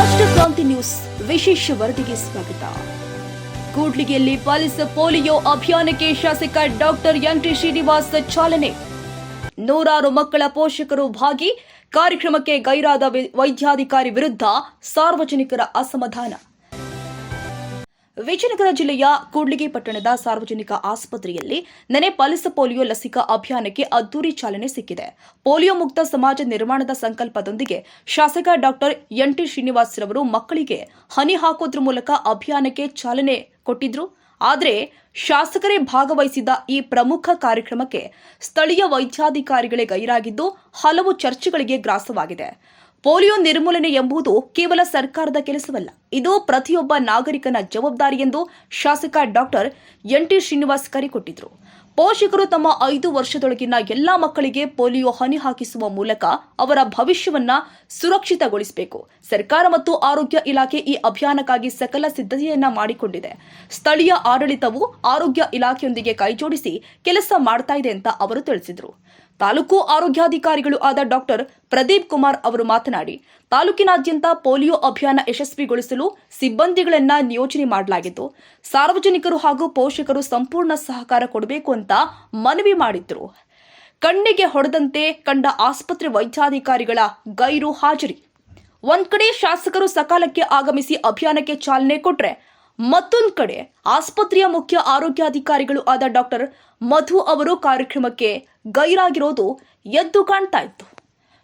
ರಾಷ್ಟ್ರ ಕ್ರಾಂತಿ ನ್ಯೂಸ್ ವಿಶೇಷ ವರದಿಗೆ ಸ್ವಾಗತ. ಕೂಡ್ಲಿಗೆಯಲ್ಲಿ ಪಾಲಿಸ ಪೋಲಿಯೋ ಅಭಿಯಾನಕ್ಕೆ ಶಾಸಕ ಡಾಕ್ಟರ್ ಎನ್ ಟಿ ಶ್ರೀನಿವಾಸ್ ಚಾಲನೆ. ನೂರಾರು ಮಕ್ಕಳ ಪೋಷಕರು ಭಾಗಿ, ಕಾರ್ಯಕ್ರಮಕ್ಕೆ ಗೈರಾದ ವೈದ್ಯಾಧಿಕಾರಿ ವಿರುದ್ಧ ಸಾರ್ವಜನಿಕರ ಅಸಮಾಧಾನ. ವಿಜಯನಗರ ಜಿಲ್ಲೆಯ ಕೂಡ್ಲಿಗಿ ಪಟ್ಟಣದ ಸಾರ್ವಜನಿಕ ಆಸ್ಪತ್ರೆಯಲ್ಲಿ ನೆನೆ ಪಲ್ಸ್ ಪೋಲಿಯೋ ಲಸಿಕಾ ಅಭಿಯಾನಕ್ಕೆ ಅದ್ದೂರಿ ಚಾಲನೆ ಸಿಕ್ಕಿದೆ. ಪೋಲಿಯೋ ಮುಕ್ತ ಸಮಾಜ ನಿರ್ಮಾಣದ ಸಂಕಲ್ಪದೊಂದಿಗೆ ಶಾಸಕ ಡಾಕ್ಟರ್ ಎನ್ ಟಿ ಶ್ರೀನಿವಾಸರವರು ಮಕ್ಕಳಿಗೆ ಹನಿ ಹಾಕೋದ್ರ ಮೂಲಕ ಅಭಿಯಾನಕ್ಕೆ ಚಾಲನೆ ಕೊಟ್ಟಿದ್ರು. ಆದರೆ ಶಾಸಕರೇ ಭಾಗವಹಿಸಿದ ಈ ಪ್ರಮುಖ ಕಾರ್ಯಕ್ರಮಕ್ಕೆ ಸ್ಥಳೀಯ ವೈದ್ಯಾಧಿಕಾರಿಗಳೇ ಗೈರಾಗಿದ್ದು ಹಲವು ಚರ್ಚೆಗಳಿಗೆ ಗ್ರಾಸವಾಗಿದೆ. ಪೋಲಿಯೋ ನಿರ್ಮೂಲನೆ ಎಂಬುದು ಕೇವಲ ಸರ್ಕಾರದ ಕೆಲಸವಲ್ಲ. ಇದು ಪ್ರತಿಯೊಬ್ಬ ನಾಗರಿಕನ ಜವಾಬ್ದಾರಿ ಎಂದು ಶಾಸಕ ಡಾಕ್ಟರ್ ಎನ್ ಟಿ ಶ್ರೀನಿವಾಸ್ ಕರೆ ಕೊಟ್ಟಿದ್ರು. ಪೋಷಕರು ತಮ್ಮ ಐದು ವರ್ಷದೊಳಗಿನ ಎಲ್ಲಾ ಮಕ್ಕಳಿಗೆ ಪೋಲಿಯೋ ಹನಿ ಹಾಕಿಸುವ ಮೂಲಕ ಅವರ ಭವಿಷ್ಯವನ್ನ ಸುರಕ್ಷಿತಗೊಳಿಸಬೇಕು. ಸರ್ಕಾರ ಮತ್ತು ಆರೋಗ್ಯ ಇಲಾಖೆ ಈ ಅಭಿಯಾನಕ್ಕಾಗಿ ಸಕಲ ಸಿದ್ಧತೆಯನ್ನ ಮಾಡಿಕೊಂಡಿದೆ. ಸ್ಥಳೀಯ ಆಡಳಿತವು ಆರೋಗ್ಯ ಇಲಾಖೆಯೊಂದಿಗೆ ಕೈಜೋಡಿಸಿ ಕೆಲಸ ಮಾಡ್ತಾ ಇದೆ ಅಂತ ಅವರು ತಿಳಿಸಿದರು. ತಾಲೂಕು ಆರೋಗ್ಯಾಧಿಕಾರಿಗಳು ಆದ ಡಾಕ್ಟರ್ ಪ್ರದೀಪ್ ಕುಮಾರ್ ಅವರು ಮಾತನಾಡಿ, ತಾಲೂಕಿನಾದ್ಯಂತ ಪೋಲಿಯೋ ಅಭಿಯಾನ ಯಶಸ್ವಿಗೊಳಿಸಲು ಸಿಬ್ಬಂದಿಗಳನ್ನ ನಿಯೋಜನೆ ಮಾಡಲಾಗಿದ್ದು, ಸಾರ್ವಜನಿಕರು ಹಾಗೂ ಪೋಷಕರು ಸಂಪೂರ್ಣ ಸಹಕಾರ ಕೊಡಬೇಕು ಅಂತ ಮನವಿ ಮಾಡಿದ್ರು. ಕಣ್ಣಿಗೆ ಹೊಡೆದಂತೆ ಕಂಡ ಆಸ್ಪತ್ರೆ ವೈದ್ಯಾಧಿಕಾರಿಗಳ ಗೈರು ಹಾಜರಿ. ಒಂದ್ ಕಡೆ ಶಾಸಕರು ಸಕಾಲಕ್ಕೆ ಆಗಮಿಸಿ ಅಭಿಯಾನಕ್ಕೆ ಚಾಲನೆ ಕೊಟ್ರೆ ಮತ್ತೊಂದ್ ಕಡೆ ಆಸ್ಪತ್ರೆಯ ಮುಖ್ಯ ಆರೋಗ್ಯಾಧಿಕಾರಿಗಳು ಆದ ಡಾಕ್ಟರ್ ಮಧು ಅವರು ಕಾರ್ಯಕ್ರಮಕ್ಕೆ ಗೈರಾಗಿರೋದು ಎದ್ದು ಕಾಣ್ತಾ ಇತ್ತು.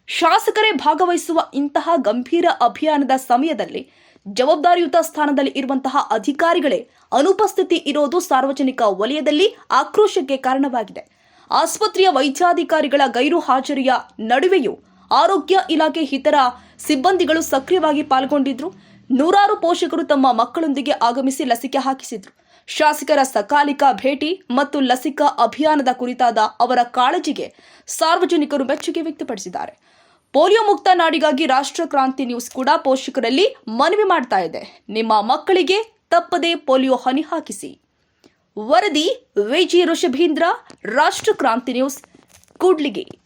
ಶಾಸಕರೇ ಭಾಗವಹಿಸುವ ಇಂತಹ ಗಂಭೀರ ಅಭಿಯಾನದ ಸಮಯದಲ್ಲಿ ಜವಾಬ್ದಾರಿಯುತ ಸ್ಥಾನದಲ್ಲಿ ಇರುವಂತಹ ಅಧಿಕಾರಿಗಳೇ ಅನುಪಸ್ಥಿತಿ ಇರೋದು ಸಾರ್ವಜನಿಕ ವಲಯದಲ್ಲಿ ಆಕ್ರೋಶಕ್ಕೆ ಕಾರಣವಾಗಿದೆ. ಆಸ್ಪತ್ರೆಯ ವೈದ್ಯಾಧಿಕಾರಿಗಳ ಗೈರು ಹಾಜರಿಯ ನಡುವೆಯೂ ಆರೋಗ್ಯ ಇಲಾಖೆ ಇತರ ಸಿಬ್ಬಂದಿಗಳು ಸಕ್ರಿಯವಾಗಿ ಪಾಲ್ಗೊಂಡಿದ್ರು. ನೂರಾರು ಪೋಷಕರು ತಮ್ಮ ಮಕ್ಕಳೊಂದಿಗೆ ಆಗಮಿಸಿ ಲಸಿಕೆ ಹಾಕಿಸಿದ್ರು. ಶಾಸಕರ ಸಕಾಲಿಕ ಭೇಟಿ ಮತ್ತು ಲಸಿಕಾ ಅಭಿಯಾನದ ಕುರಿತಾದ ಅವರ ಕಾಳಜಿಗೆ ಸಾರ್ವಜನಿಕರು ಮೆಚ್ಚುಗೆ ವ್ಯಕ್ತಪಡಿಸಿದ್ದಾರೆ. ಪೋಲಿಯೋ ಮುಕ್ತ ನಾಡಿಗಾಗಿ ರಾಷ್ಟ್ರ ಕ್ರಾಂತಿ ನ್ಯೂಸ್ ಕೂಡ ಪೋಷಕರಲ್ಲಿ ಮನವಿ ಮಾಡ್ತಾ ಇದೆ. ನಿಮ್ಮ ಮಕ್ಕಳಿಗೆ ತಪ್ಪದೆ ಪೋಲಿಯೋ ಹನಿ ಹಾಕಿಸಿ. ವರದಿ ವಿಜಿ ಋಷಭೀಂದ್ರ, ರಾಷ್ಟ್ರ ಕ್ರಾಂತಿ ನ್ಯೂಸ್, ಕೂಡ್ಲಿಗಿ.